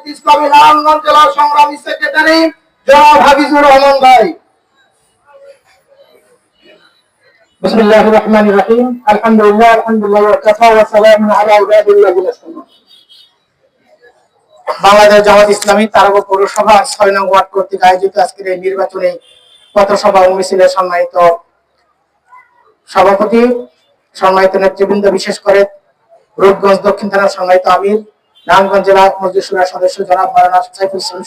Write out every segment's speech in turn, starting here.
ইসলামী নারায়ণগঞ্জ জেলা সংগ্রামী সেক্রেটারি জনাব হাফিজুর রহমান ভাই بسم الله الرحمن الرحيم الحمد لله الحمد لله وكفى وسلام على عباد الذين اصطفى বাংলাদেশ জামাত ইসলামী তারাগো পৌরসভা ছয় নং ওয়ার্ড কর্তৃক আয়োজিত আজকের এই নির্বাচনী পথসভা ও মিছিলের সম্মানিত সভাপতি সম্মানিত নেতৃবৃন্দ বিশেষ করে রূপগঞ্জ দক্ষিণ থানার সম্মানিত আমির নারায়ণগঞ্জ জেলা সদস্য জনাব মারানা সাইফুল ইসলাম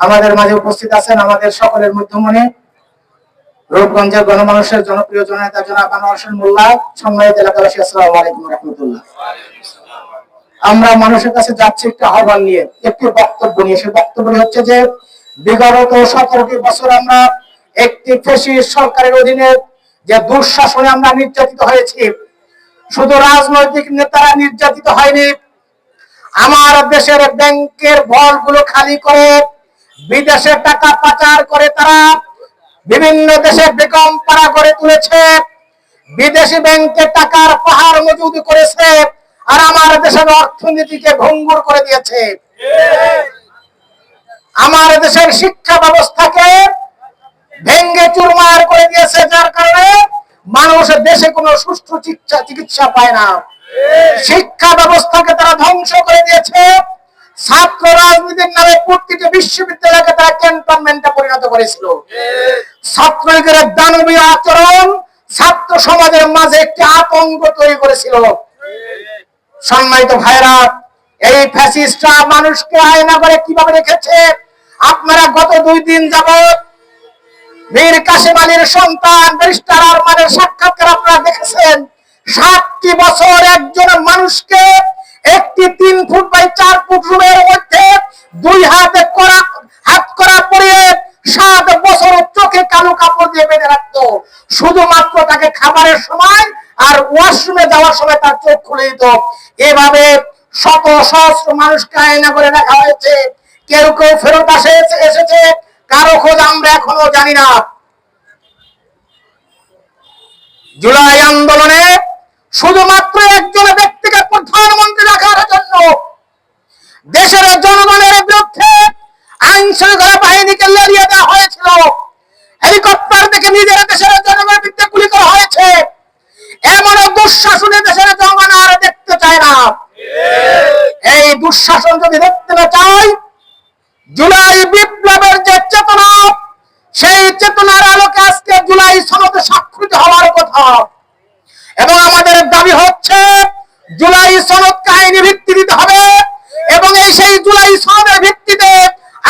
আমাদের মাঝে উপস্থিত আছেন আমাদের সকলের রূপগঞ্জের গণমানুষের জনপ্রিয় জনাব হোসেন মোল্লা সম্মানিত এলাকাবাসী আলাইকুম আমরা মানুষের কাছে যাচ্ছি একটা আহ্বান নিয়ে, একটি বক্তব্য নিয়ে। সে বক্তব্য হচ্ছে যে, বিগত সতেরোটি বছর আমরা একটি ফেসি সরকারের অধীনে যে দুঃশাসনে আমরা নির্যাতিত হয়েছি, শুধু রাজনৈতিক নেতারা নির্যাতিত হয়নি আমার দেশের ব্যাংকের বলগুলো খালি করে বিদেশে টাকা পাচার করে তারা বিভিন্ন দেশে বেগম পাড়া গড়ে তুলেছে, বিদেশি ব্যাংকে টাকার পাহাড় মজুদ করেছে, আর আমার দেশের অর্থনীতিকে ভঙ্গুর করে দিয়েছে। আমার দেশের শিক্ষা ব্যবস্থাকে ভেঙ্গে চুরমার করে দিয়েছে, যার কারণে মানুষ দেশে কোনো সুষ্ঠু চিকিৎসা পায় না। শিক্ষা ব্যবস্থাকে তারা ধ্বংস করে দিয়েছে। ছাত্র রাজনীতির নামে প্রতিটি বিশ্ববিদ্যালয়কে তারা ক্যান্টনমেন্টে পরিণত করেছিল। ছাত্রলীগের দানবীয় আচরণ ছাত্র সমাজের মাঝে একটি আতঙ্ক তৈরি করেছিল। সম্মানিত ভাইরা এই ফ্যাসিস্টরা মানুষকে আয়না করে কীভাবে রেখেছে? আপনারা গত দুই দিন যাবত মীর কাসিম আলীর সন্তান, ব্যারিস্টার আরমানের সাক্ষাৎকার আপনারা দেখেছেন। সাতটি বছর একজন মানুষকে একটি তিন ফুট বাই চার ফুট রুমের মধ্যে দুই হাতে করা, হাত করা পরিয়ে সাত বছর চোখে কালো কাপড় দিয়ে বেঁধে রাখতো। শুধুমাত্র তাকে খাবারের সময় আর ওয়াশরুমে যাওয়ার সময় তার চোখ খুলে দিত। এভাবে শত সহস্র মানুষকে আয়না করে রাখা হয়েছে। কেউ কেউ ফেরত আসে এসেছে। কারও খোঁজ আমরা এখনও জানি না। জুলাই আন্দোলনে শুধুমাত্র একজন ব্যক্তিকে প্রধানমন্ত্রী রাখার জন্য দেশের জনগণের বিরুদ্ধে আইন শৃঙ্খলা বাহিনীকে লড়িয়ে দেওয়া হয়েছিল হেলিকপ্টার থেকে নিজের দেশের জনগণের বিরুদ্ধে গুলি করা হয়েছে এমন দুঃশাসনে দেশের জনগণ আর দেখতে চায় না এই দুঃশাসন যদি দেখতে না চাই জুলাই বিপ্লবের যে চেতনা সেই চেতনার আলোকে আজকে জুলাই সনদে স্বাক্ষরিত হওয়ার কথা এবং আমাদের দাবি হচ্ছে জুলাই সনদকে আইনি ভিত্তি দিতে হবে এবং এই সেই জুলাই সনদের ভিত্তিতে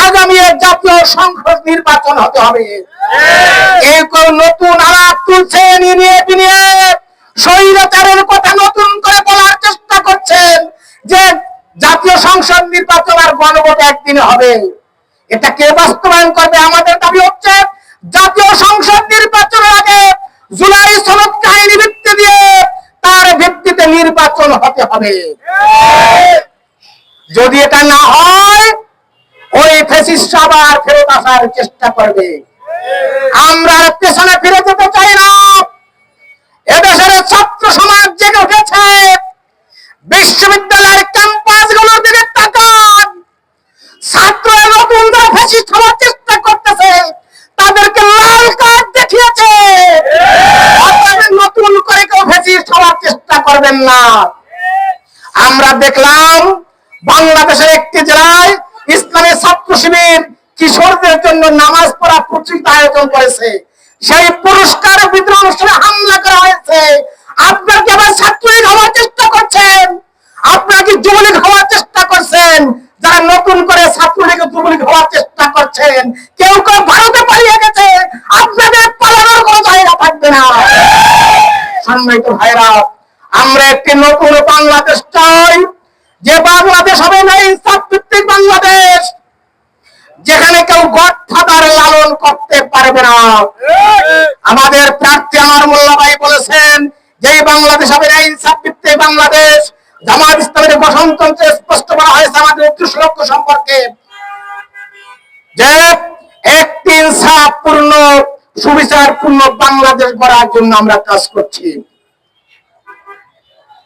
আগামী জাতীয় সংসদ নির্বাচন হতে হবে। কেউ নতুন আলাপ তুলছে স্বৈরাচারের কথা নতুন করে বলার চেষ্টা করছেন যে জাতীয় সংসদ নির্বাচন আর গণভোট একদিনে হবে। এটা কে বাস্তবায়ন করবে? আমাদের দাবি হচ্ছে জাতীয় সংসদ নির্বাচনের আগে জুলাই সনদ কাহিনী ভিত্তি দিয়ে তার ভিত্তিতে নির্বাচন হতে হবে। যদি এটা না হয়, ওই ফেসিস্ট আবার আসার চেষ্টা করবে। আমরা পেছনে ফিরে যেতে চাই না। এদেশের ছাত্র সমাজ জেগে উঠেছে। বিশ্ববিদ্যালয়ের ক্যাম্পাসগুলোর দিকে তাকান। ছাত্ররা নতুন দল ফ্যাসিস্ট চেষ্টা করতেছে। তাদেরকে লাল কার্ড দেখিয়েছে। নতুন করে কেউ ফ্যাসিস্ট হওয়ার চেষ্টা করবেন না। আমরা দেখলাম বাংলাদেশের একটি জেলায় ইসলামী ছাত্র শিবির কিশোরদের জন্য নামাজ পড়া প্রচলিত আয়োজন করেছে। সেই পুরস্কার বিতরণ অনুষ্ঠানে হামলা করা হয়েছে। আপনার কি আবার ছাত্রলীগ হওয়ার চেষ্টা করছেন? আপনারা কি যুবলীগ হওয়ার চেষ্টা করছেন? যারা নতুন করে ছাত্রলীগ যুবলীগ হওয়ার চেষ্টা করছেন, কেউ কেউ ভারতে পালিয়ে গেছে। আপনাদের পালানোর কোনো জায়গা থাকবে না। সম্মানিত ভাইরা আমরা একটি নতুন বাংলাদেশ চাই। যে বাংলাদেশ হবে না ইনসাফ ভিত্তিক বাংলাদেশ। যেখানে কেউ গডফাদার লালন করতে পারবে না। আমাদের প্রার্থী আমার মোল্লা ভাই বলেছেন যে বাংলাদেশ হবে না, ইনসাফ বাংলাদেশ। জামাত ইসলামের গঠনতন্ত্রে স্পষ্ট করা হয়েছে আমাদের উদ্দেশ্য লক্ষ্য সম্পর্কে যে একটি ইনসাফ পূর্ণ সুবিচার পূর্ণ বাংলাদেশ গড়ার জন্য আমরা কাজ করছি।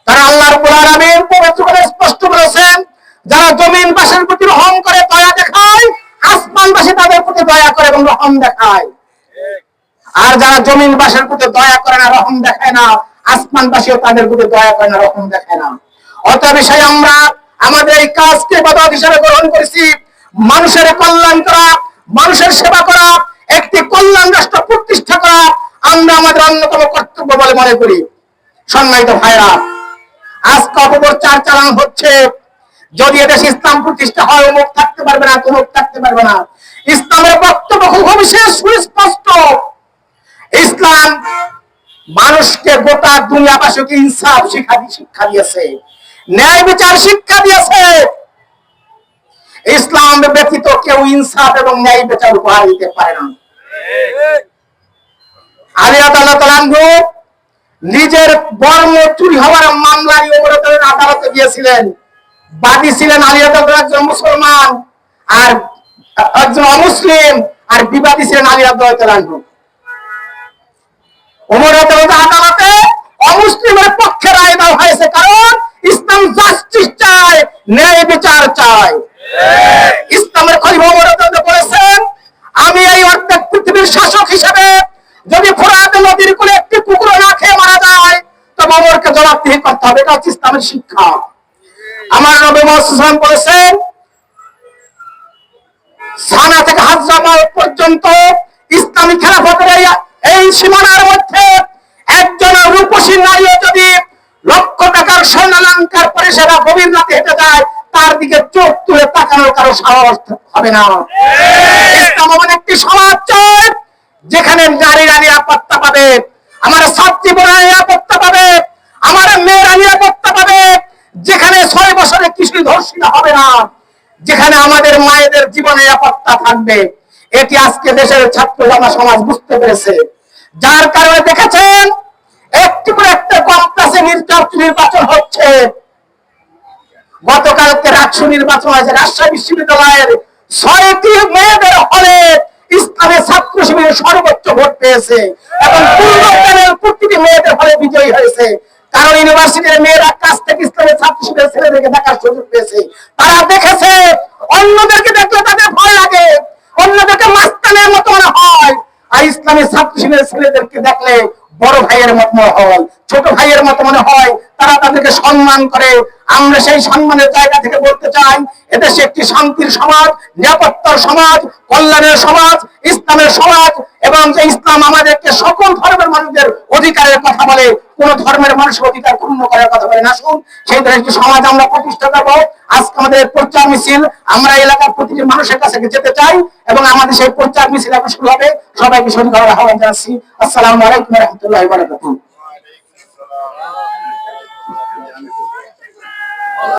তারা আল্লাহর আলামিন পবিত্র করে স্পষ্ট করেছেন যারা জমিন বাসের প্রতি রহম করে, দয়া দেখায় আসমানবাসী তাদের প্রতি দয়া করে এবং রহম দেখায়। আর যারা জমিনবাসীর প্রতি দয়া করে না, রহম দেখায় না আসমানবাসীও তাদের প্রতি দয়া করে না, রহম দেখায় না। অত বিষয়ে আমরা আমাদের এই কাজকে বাধা হিসাবে গ্রহণ করেছি। মানুষের কল্যাণ করা, মানুষের সেবা করা, একটি কল্যাণ রাষ্ট্র প্রতিষ্ঠা করা আমরা আমাদের অন্যতম কর্তব্য বলে মনে করি। সম্মানিত ভাইরা, আজকে অপপ্রচার চালানো হচ্ছে যদি এদেশে ইসলাম প্রতিষ্ঠা হয়, অমুক থাকতে পারবে না, তমুক থাকতে পারবে না। ইসলামের বক্তব্য খুব সুস্পষ্ট। ইসলাম মানুষকে গোটা দুনিয়াবাসীকে ইনসাফ শিক্ষা শিক্ষা দিয়েছে, ন্যায় বিচার শিক্ষা দিয়েছে। ইসলাম ব্যতীত কেউ ইনসাফ এবং ন্যায় বিচার উপহার দিতে পারে না। আলিয়া তাল্লাহ নিজের বর্ম চুরি হওয়ার মামলা নিয়ে আদালতে গিয়েছিলেন। বাদী ছিলেন আলিয়া একজন মুসলমান আর, একজন অমুসলিম আর বিবাদী ছিলেন আলিয়া আদালতে অমুসলিমের পক্ষে রায় দেওয়া হয়েছে, কারণ ইসলাম জাস্টিস চায়, ন্যায় বিচার চায়। ইসলামের বলেছেন, আমি এই অর্ধেক পৃথিবীর শাসক হিসেবে যদি ফোরাত নদীর কোলে একটি কুকুর না খেয়ে মারা যায়, তবে ওমরকে জবাবদিহি করতে হবে, এটা হচ্ছে ইসলামের শিক্ষা। আমার নবী মোহাম্মদ বলেছেন, সানা থেকে হাজরামাল পর্যন্ত ইসলামী খেলাফতের এই সীমানার মধ্যে একজন রূপসী নারীও যদি লক্ষ টাকার স্বর্ণালঙ্কার পরে সেটা গভীর রাতে হেঁটে যায়, তার দিকে চোখ তুলে তাকানোর কারও সাহস হবে না। ইসলাম এমন একটি সমাজ চায় যেখানে নারীরা নিরাপত্তা পাবে, আমার ছাত্রী বোনেরা নিরাপত্তা পাবে, আমার মেয়েরা নিরাপত্তা পাবে যেখানে ছয় বছরের কিশোরী ধর্ষিত হবে না, যেখানে আমাদের মায়েদের জীবনে নিরাপত্তা থাকবে, এটি আজকে দেশের ছাত্র জনতা সমাজ বুঝতে পেরেছে। যার কারণে দেখেছেন, একটি করে একটা কমপ্লেক্সে নির্বাচন হচ্ছে। গতকালকে রাষ্ট্র নির্বাচন হয়েছে, রাজশাহী বিশ্ববিদ্যালয়ের ছয়টি মেয়েদের হলে ইসলামের ছাত্র শিবিরের সর্বোচ্চ ভোট পেয়েছে। এবং পূর্ণকালের প্রতিটি মেয়েদের হলে বিজয়ী হয়েছে। কারণ ইউনিভার্সিটির মেয়েরা কাছ থেকে ইসলামের ছাত্র শিবিরের ছেলেদেরকে দেখার সুযোগ পেয়েছে তারা দেখেছে, অন্যদেরকে দেখলে তাদের ভয় লাগে। অন্যদেরকে মাস্তানের মতো মনে হয়। আর ইসলামের ছাত্র ছেলেদেরকে দেখলে বড় ভাইয়ের মত মনে হয়। ছোট ভাইয়ের মতো মনে হয়। তাদেরকে সম্মান করে। আমরা সেই সম্মানের জায়গা থেকে বলতে চাই, এদেশে একটি শান্তির সমাজ, নিরাপত্তার সমাজ, কল্যাণের সমাজ, ইসলামের সমাজ, এবং যে ইসলাম আমাদেরকে সকল ধর্মের মানুষদের অধিকারের কথা বলে, কোন ধর্মের মানুষের অধিকার পূর্ণ করার কথা বলে না। শুন সেই ধরনের একটি সমাজ আমরা প্রতিষ্ঠা করব। আজকে আমাদের প্রচার মিছিল, আমরা এলাকার প্রতিটি মানুষের কাছে যেতে চাই, এবং আমাদের সেই প্রচার মিছিল এখন শুরু হবে। সবাইকে শরীর করার আহ্বান জানাচ্ছি। আসসালামু আলাইকুম রহমতুল্লাহ বারাকাতুহ।